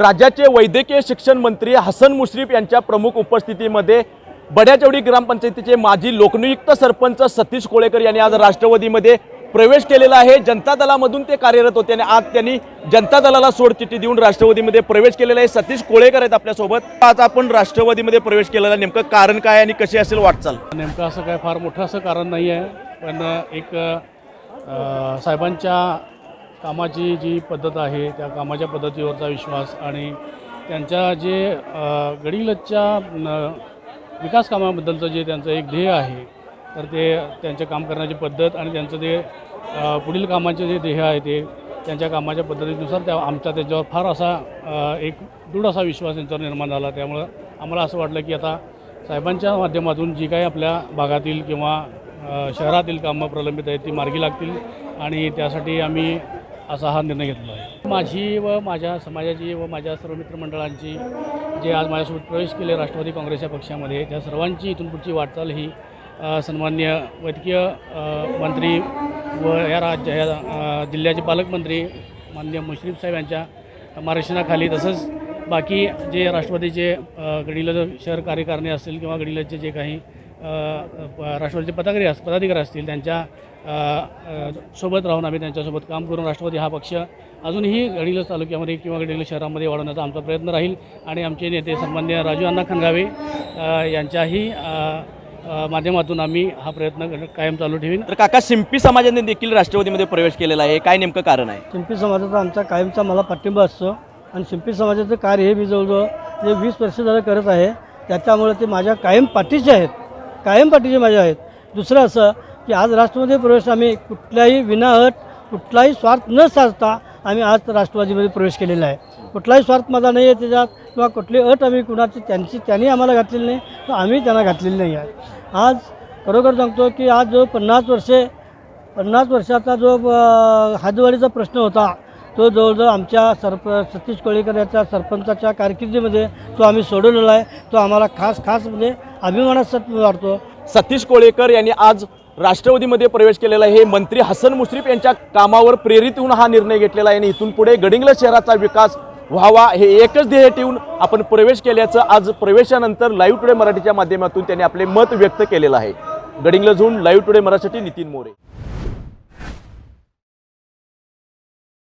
राज्याचे वैद्यकीय शिक्षण मंत्री हसन मुश्रीफ यांच्या प्रमुख उपस्थितीमध्ये बड्याचवडी ग्रामपंचायतीचे माजी लोकनियुक्त सरपंच सतीश कोळेकर यांनी आज राष्ट्रवादीमध्ये प्रवेश केलेला आहे. जनता दलामधून ते कार्यरत होते आणि आज त्यांनी जनता दलाला सोडचिठ्ठी देऊन राष्ट्रवादीमध्ये प्रवेश केलेला आहे. सतीश कोळेकर आहेत आपल्यासोबत. आज आपण राष्ट्रवादीमध्ये प्रवेश केलेला नेमकं कारण काय आणि कशी असेल वाटचाल? नेमकं असं काय फार मोठं असं कारण नाही आहे. पण एक साहेबांच्या कामाची जी पद्धत आहे त्या कामाच्या पद्धतीवरचा विश्वास आणि त्यांच्या जे गडिलच्या न विकास कामाबद्दलचं जे त्यांचं एक ध्येय आहे तर ते त्यांचे काम करण्याची पद्धत आणि त्यांचं ते पुढील कामाचे जे ध्येय आहे ते त्यांच्या कामाच्या पद्धतीनुसार त्या आमचा त्याच्यावर फार असा एक दृढ असा विश्वास त्यांच्यावर निर्माण झाला. त्यामुळं आम्हाला असं वाटलं की आता साहेबांच्या माध्यमातून जी काही आपल्या भागातील किंवा शहरातील कामं प्रलंबित आहेत ती मार्गी लागतील आणि त्यासाठी आम्ही असा हा निर्णय घेतला आहे. माझी व माझ्या समाजाची व माझ्या सर्व मित्रमंडळांची जे आज माझ्यासोबत प्रवेश केले राष्ट्रवादी काँग्रेसच्या पक्षामध्ये त्या सर्वांची इथून पुढची वाटचाल ही सन्मान्य वैद्यकीय मंत्री व या राज्य या जिल्ह्याचे पालकमंत्री मान्य मुश्रीफ साहेब यांच्या मार्गदर्शनाखाली तसंच बाकी जे राष्ट्रवादीचे अ, गडिलज शहर कार्यकारिणी असतील किंवा गडिलजचे जे काही प- राष्ट्रवादीचे पदाधिकारी अस पदाधिकारी असतील त्यांच्यासोबत राहून आम्ही त्यांच्यासोबत काम करून राष्ट्रवादी हा पक्ष अजूनही गडिलज तालुक्यामध्ये किंवा गडिलज शहरामध्ये वाढवण्याचा आमचा प्रयत्न राहील. आणि आमचे नेते सन्मान्य राजू अण्णा खनगावे यांच्याही माध्यमातून आम्ही हा प्रयत्न कायम चालू ठेवीन. तर काका शिंपी समाजाने देखील राष्ट्रवादीमध्ये प्रवेश केलेला आहे. काय नेमकं कारण आहे? शिंपी समाजाचा आमचा कायमचा मला पाठिंबा असतो. आणि शिंपी समाजाचं कार्य हे मी जवळजवळ जे वीस वर्ष झालं करत आहे त्याच्यामुळे ते माझ्या कायम पाठीचे आहेत. कायम पाठीचे माझ्या आहेत. दुसरं असं की आज राष्ट्रवादी प्रवेश आम्ही कुठल्याही विनाअट कुठलाही स्वार्थ न साधता आम्ही आज राष्ट्रवादीमध्ये प्रवेश केलेला आहे. कुठलाही स्वार्थ माझा नाही आहे त्याच्यात किंवा कुठली अट आम्ही कुणाची त्यांची त्यांनी आम्हाला घातलेली नाही तर आम्ही त्यांना घातलेली नाही आहे. आज खरोखर सांगतो की आज जो पन्नास वर्षे पन्नास वर्षाचा जो हातवाडीचा प्रश्न होता तो जवळजवळ आमच्या सरप सतीश कोळीकर याच्या सरपंचाच्या कारकिर्दीमध्ये तो आम्ही सोडवलेला आहे. तो आम्हाला खास खास म्हणजे अभिमानास वाटतो. सतीश कोळेकर यांनी आज राष्ट्रवादीमध्ये प्रवेश केलेला आहे. हे मंत्री हसन मुश्रीफ यांच्या कामावर प्रेरित होऊन हा निर्णय घेतलेला आहे आणि इथून पुढे गडिंग्लज शहराचा विकास व्हावा हे एकच ध्येय ठेवून आपण प्रवेश केल्याचं आज प्रवेशानंतर लाईव्ह टुडे मराठीच्या माध्यमातून त्यांनी आपले मत व्यक्त केलेलं आहे. गडिंग्लजहून लाईव्ह टुडे मराठीसाठी नितीन मोरे.